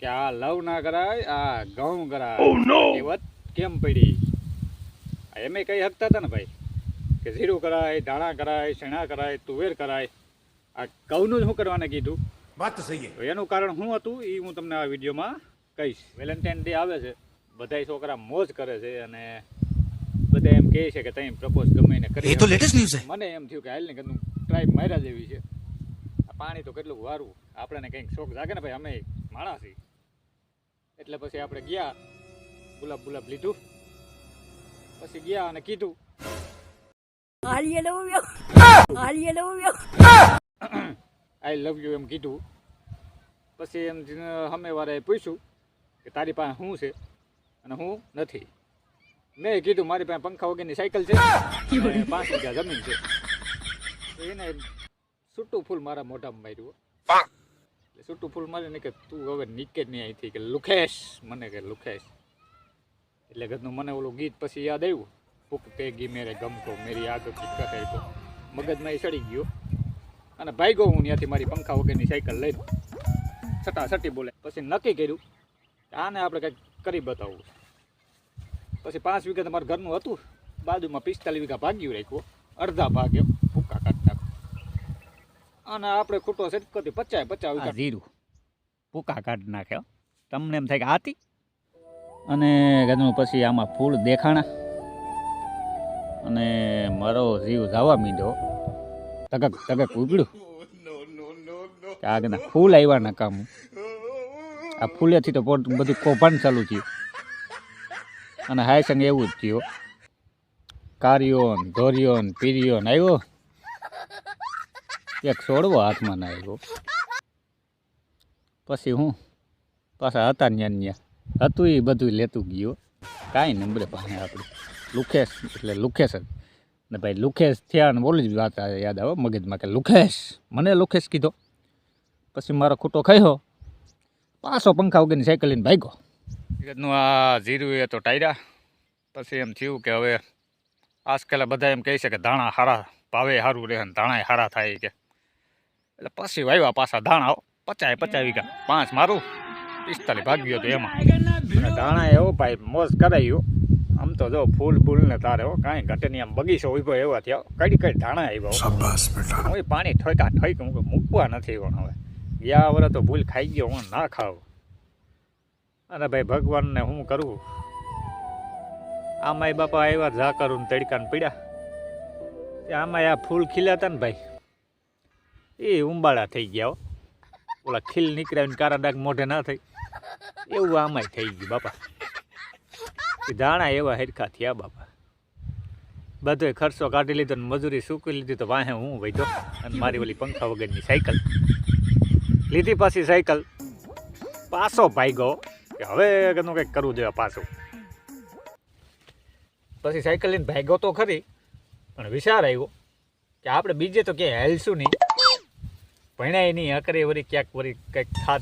કે આ લવ ના કરાય આ ઘઉં કરાય. Oh, એ વાત કેમ પડી? એમે કઈ હકતા હતા ને ભાઈ કે જીરું કરાય ધાણા કરાય શેણા કરાય તુવેર કરાય. આ ઘઉંનું શું કરવાને કીધું? વાત સહી એનું કારણ શું હતું એ હું તમને આ વિડીયોમાં કહીશ. વેલેન્ટાઇન ડે આવે છે બધા છોકરા મોજ કરે છે અને બધા એમ કહે છે કે તમે પ્રપોઝ ગમે એને કરી એ તો લેટેસ્ટ ન્યૂઝ છે. મને એમ થયું કે હાલ ને કે ટ્રાય માર્યા જેવી છે. પાણી તો કેટલું વારું. આપણને કંઈક શોખ લાગે ને ભાઈ અમે માણસી એટલે પછી આપણે ગયા ગુલાબ ગુલાબ લીધું. પછી ગયા અને કીધું આઈ લવ યુ એમ કીધું. પછી એમ અમે વારે પૂછ્યું કે તારી પાસે શું છે? અને હું નથી. મેં કીધું મારી પાસે પંખા વગેરેની સાયકલ છે. પાંચ વીઘા જમીન છે. એને છૂટું ફૂલ મારા મોઢામાં માર્યું છૂટું ફૂલ મારે ને કે તું હવે નીકે નહીં અહીંથી, કે લુખેશ, મને કે લુખેશ. એટલે ઘરનું મને ઓલું ગીત પછી યાદ આવ્યું ફૂકતેગી મેરે ગમકો મેરી આગળ તો મગજમાં એ સડી ગયો અને ભાગ્યો હું ત્યાંથી મારી પંખા વગરની સાયકલ લઈને છટા છટી બોલે. પછી નક્કી કર્યું આને આપણે કંઈક કરી બતાવવું પછી પાંચ વીઘા તમારા ઘરનું હતું. બાજુમાં પિસ્તાલીસ વીઘા ભાગ્યું રાખ્યું અડધા ભાગ્યો. અને આપણે ખોટો છે કદી પચાય પચાસ વીઘા જીરું. પૂકા કાઢી નાખ્યો તમને એમ થાય કે આતી? અને ગજનું પછી આમાં ફૂલ દેખાણા. અને મારો જીવ જવા મીંડ્યો. તગક તગક ઉગડ્યું. આગના ફૂલ આવ્યા ના કામ આ ફૂલેથી તો બધું કૌભાંડ ચાલુ થયું. અને હાય સંગ એવું જ થયું. કારિયો ધોરિયોન ધોરિયો ને પીરિયો ને આવ્યો એક છોડવો હાથમાં ના આવ્યો પછી હું પાછા હતા ન્યા ન્યા હતું એ બધું લેતું ગયો. કાંઈ નંબરે પાસે આપણે લુખેશ, એટલે લુખેશ જ. ને ભાઈ લુખેશ થયા ને બોલી જ વાત યાદ આવે મગજમાં કે લુખેશ. મને લુખેશ કીધો. પછી મારો ખૂટો ખાયો પાછો પંખા વગરની સાયકલ લઈને ભાગ્યો. નું આ જીરું એ તો ટાયરા. પછી એમ થયું કે હવે આજકાલ બધા એમ કહે છે કે ધાણા હારા ભાવે સારું રહે ને ધાણાય હારા થાય કે. એટલે પછી વાવ્યા પાછા ધાણા પચાય પચાય વીઘા. પાંચ મારું. પિસ્તાલીસ ભાગ્યો હતો એમાં. અને ધાણા એવો ભાઈ મોજ કરાયું આમ તો જો ફૂલ બૂલ ને તારે હો કાંઈ ઘટે નહીં. આમ બગીચો ઊભો એવા થયો કઈ કઈ ધાણા આવ્યા હું. પાણી ઠોકા ઠોક મૂકવા નથી પણ હવે. ગયા વરે તો ભૂલ ખાઈ ગયો હું ના ખાવ. અરે ભાઈ ભગવાનને હું કરું? આમાંય બાપા આવ્યા ઝાકરું તડકાને પીડ્યા. આમાં આ ફૂલ ખીલ્યા હતા ને ભાઈ. એ ઉંબાળા થઈ ગયા ઓલા ખીલ નીકળ્યા ને કારા ડાક મોઢે ના થઈ. એવું આમાંય થઈ ગયું, બાપા. દાણા એવા હેરખા થયા, બાપા. બધોય ખર્ચો કાઢી લીધો ને મજૂરી સૂકી લીધી તો વાહે હું વૈધો. અને મારી ઓલી પંખા વગરની સાયકલ. લીધી પાછી સાયકલ. પાછો ભાગ્યો. કે હવે એનું કંઈક કરવું જોઈએ પાછું. પછી સાયકલ લઈને ભાગ્યો તો ખરી. પણ વિચાર આવ્યો કે આપણે બીજે તો ક્યાંય હેલશું નહીં. ભણાય નહીં અકરે વળી ક્યાંક વળી કંઈક થાત.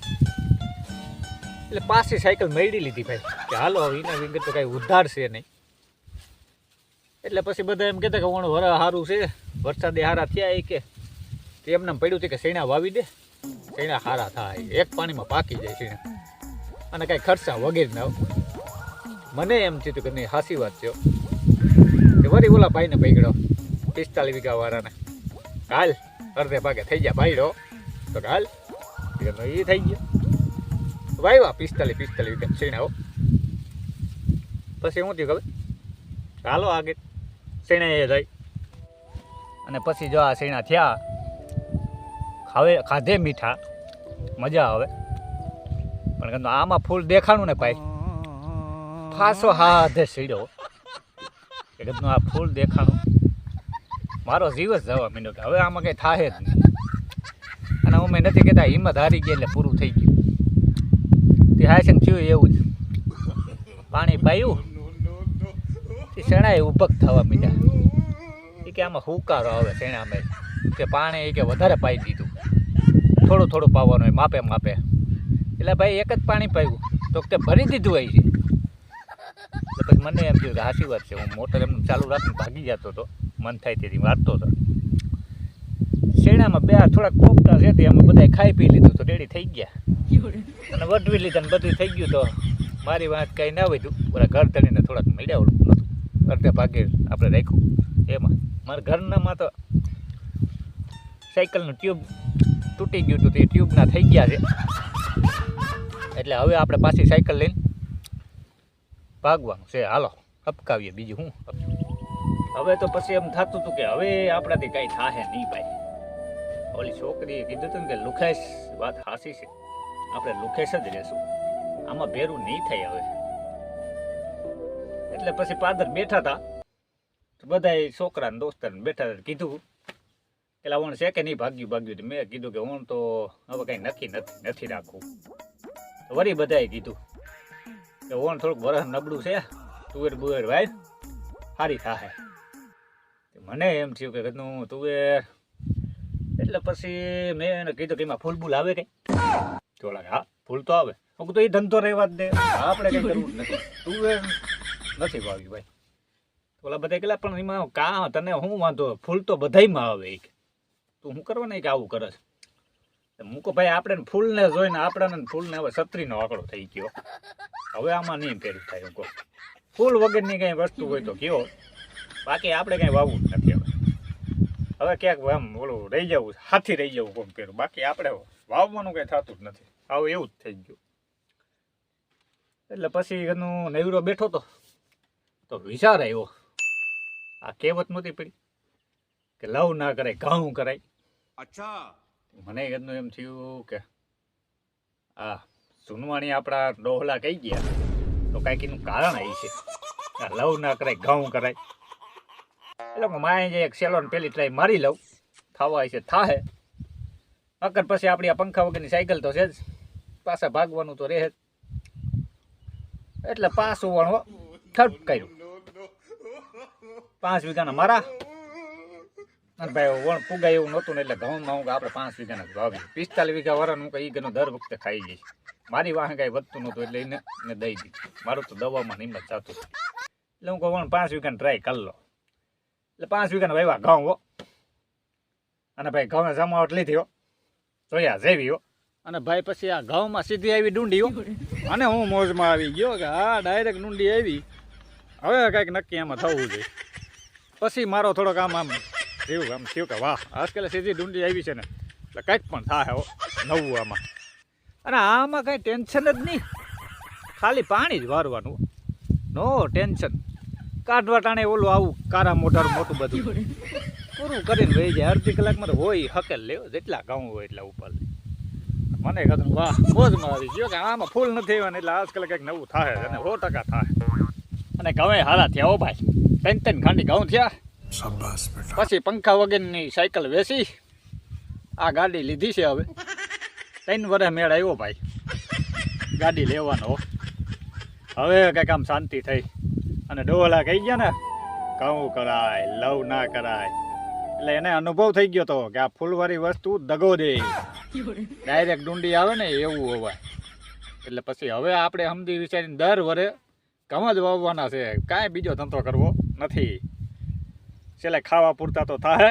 એટલે પાછી સાયકલ મેળવી લીધી ભાઈ. કે હાલો એના વિગત તો કાંઈ ઉધારશે નહીં. એટલે પછી બધા એમ કહેતા કે ઓણ વરા સારું છે. વરસાદે સારા થયા એ કે. એમને એમ પડ્યું હતું કે શેણા વાવી દે. શેણા સારા થાય. એક પાણીમાં પાકી જાય શેણા. અને કાંઈ ખર્ચા વગેરે ના. મને એમ થયું કે નહીં, હાસી વાત છે. કે વરી ઓલા ભાઈને પૈકડો. પિસ્તાલીસ વીઘા વાળાને હાલ અડધે ભાગે થઈ ગયા ભાઈડો. તો હાલ એ થઈ ગયો. વાવ્યા પિસ્તાલીસ પિસ્તાલીસ વિકેટ હો પછી શું થયું ખબર? ચાલો આગળ. શેણા એ જાય. અને પછી જો આ શેણા થયા, ખાવે, ખાધે મીઠા. મજા આવે. પણ આમાં ફૂલ દેખાણું ને ભાઈ. ફાસો હાથે સીડ્યો કે આ ફૂલ દેખાણું. મારો જીવ જ જવા મીનો કે હવે આમાં કંઈ થાય જ નહીં. અમે નથી કહેતા, હિંમત હારી ગઈ એટલે પૂરું થઈ ગયું. તે હાયસન થયું એવું જ. પાણી પાયું. તે શેણાએ ઉભક થવા માંડ્યા. એ કે આમાં હુકારો આવે શેણામાં. કે પાણી એ કે વધારે પાઈ દીધું. થોડું થોડું પાવાનું હોય, માપે માપે. એટલે ભાઈ એક જ પાણી પાયું. તો તે ભરી દીધું હોય છે પછી મને એમ થયું કે સાચી વાત છે. હું મોટર એમ ચાલુ રાખીને ભાગી જતો હતો મન થાય તેથી વાંચતો હતો શેણામાં બે થોડાક પોપટા છે તે અમે બધાય ખાઈ પી લીધું તો રેડી થઈ ગયા. અને વટવી લીધા ને બધું થઈ ગયું તો મારી વાત કંઈ ના વધ્યું ઓલા ઘર તળીને થોડાક મળ્યા ઓલું નહોતું અડધે ભાગે આપણે રાખ્યું. એમાં. મારા ઘરનામાં તો સાયકલનું ટ્યુબ તૂટી ગયું હતું તે ટ્યુબના થઈ ગયા છે. એટલે હવે આપણે પાછી સાયકલ લઈને ભાગવાનું છે. હાલો અપકાવીએ બીજું હું હવે તો પછી એમ થતું હતું કે હવે આપણાથી કાંઈ થાહે નહીં ભાઈ. ઓલી છોકરીએ કીધું હતું કે લુખેશ વાત હાસી છે. આપણે લુખેશ જ રહેશું. આમાં ભેરું નહીં થાય હવે. એટલે પછી પાદર બેઠા હતા બધા છોકરા ને બેઠા કીધું, પેલા ઓણ છે કે નહીં ભાગ્યું ભાગ્યું મેં કીધું કે ઓણ તો હવે કઈ નક્કી નથી નથી રાખવું. વળી બધાએ કીધું કે ઓણ થોડુંક વરસ નબળું છે, તુવેર બુવેર ભાઈ સારી થાય મને એમ થયું કે તું તુવેર એટલે પછી મેં એને કીધું કે એમાં ફૂલ બૂલ આવે કઈ થોડાક હા, ફૂલ તો આવે. હું તો એ ધંધો રહેવા જ દે. આપણે કઈ કરવું નથી. તુવેર નથી વાવ્યું ભાઈ. ઓલા બધા કેટલા પણ એમાં કા તને શું વાંધો, ફૂલ તો બધાયમાં આવે. એક તું શું કરવા નહીં કે આવું કરે છે? તો મૂકો ભાઈ, આપણે ફૂલને જોઈને આપણાને ફૂલને હવે છત્રીનો આંકડો થઈ ગયો. હવે આમાં નહીં ફેર થાય. હું કહું, ફૂલ વગરની કંઈ વસ્તુ હોય તો કયો. બાકી આપણે કંઈ વાવવું નથી. હવે ક્યાંક એમ ઓલું રહી જવું હાથી રહી જવું કોમ કર્યું. બાકી આપણે વાવવાનું કંઈ થતું જ નથી. આવું એવું જ થઈ ગયું. એટલે પછી એનું નૈવરો બેઠો તો તો વિચાર આવ્યો. આ કહેવત નહોતી પડી કે લવ ના કરાય ઘઉં કરાય. અચ્છા. મને એનું એમ થયું કે આ સુનવાણી આપણા ડોહલા કહી ગયા. તો કાંઈક એનું કારણ આવી છે. લવ ના કરાય ઘઉં કરાય. એટલે હું માએ જે એક સેલોન પેલી ટ્રાય મારી લઉં. થવા છે થાહે. અકર પછી આપણી આ પંખા વગરની સાયકલ તો છે જ. પાછા ભાગવાનું તો રહે જ. એટલે પાછું વણવો. ઠપ કર્યું. પાંચ વીઘાના મારા. અને ભાઈ વણ પુગાય એવું નહોતું એટલે ઘઉંમાં હું આપણે પાંચ વીઘાના જ વાવ્યું પિસ્તાલીસ વીઘા વરણ હું કઈ ગનો દર વખતે ખાઈ જઈશ. મારી વાહે કાંઈ વધતું નહોતું એટલે એને દઈ દીધું. મારું તો દવામાં નિમત જાતું એટલે હું કહું, વણ પાંચ વીઘાને ટ્રાય કરી લો. એટલે પાંચ વીઘાના વાવ્યા ઘઉં હો. અને ભાઈ ઘઉં જમાવટ લીધી હો જોયા, જેવી હો. અને ભાઈ પછી આ ઘઉંમાં સીધી આવી ડુંડી હો. અને હું મોજમાં આવી ગયો કે હા ડાયરેક્ટ ડુંડી આવી. હવે કંઈક નક્કી આમાં થવું જોઈએ પછી મારો થોડોક આમ આમ થયું આમ થયું કે વાહ આજકાલ સીધી ડુંડી આવી છે ને. એટલે કંઈક પણ થાય હો, નવું આમાં. અને આમાં કાંઈ ટેન્શન જ નહીં. ખાલી પાણી જ વારવાનું નો ટેન્શન. કાઢવા ટાણે ઓલું આવું કારા મોટાનું મોટું બધું. પૂરું કરીને વહી જાય. અડધી કલાકમાં તો હોય હકેલ. લેવો જેટલા ગાઉં હોય એટલા ઉપર મને કદું વાહ મોજમાં આવી ગયો કે આમાં ફૂલ નથી આવ્યા એટલે આજકાલ કંઈક નવું થાય અને સો ટકા થાય અને ગવે હારા થયા ઓ ભાઈ. ત્રણ ત્રણ ખાંડી ગાઉં થયા. પછી પંખા વગેરેની સાયકલ વેચી. આ ગાડી લીધી છે હવે. ત્રણ વર્ષ મેળ આવ્યો ભાઈ. ગાડી લેવાનો હવે કંઈક આમ શાંતિ થઈ. અને ડોહલા કહી ગયા ને કહું કરાય, લવ ના કરાય. એટલે એને અનુભવ થઈ ગયો તો કે આ ફૂલવાળી વસ્તુ દગો દે. ડાયરેક્ટ ડુંડી આવે ને એવું હોવાય એટલે પછી હવે આપણે સમજી વિચારીને દર વરે કમ જ વાવવાના છે. કાંઈ બીજો ધંધો કરવો નથી. છેલ્લે ખાવા પૂરતા તો થાય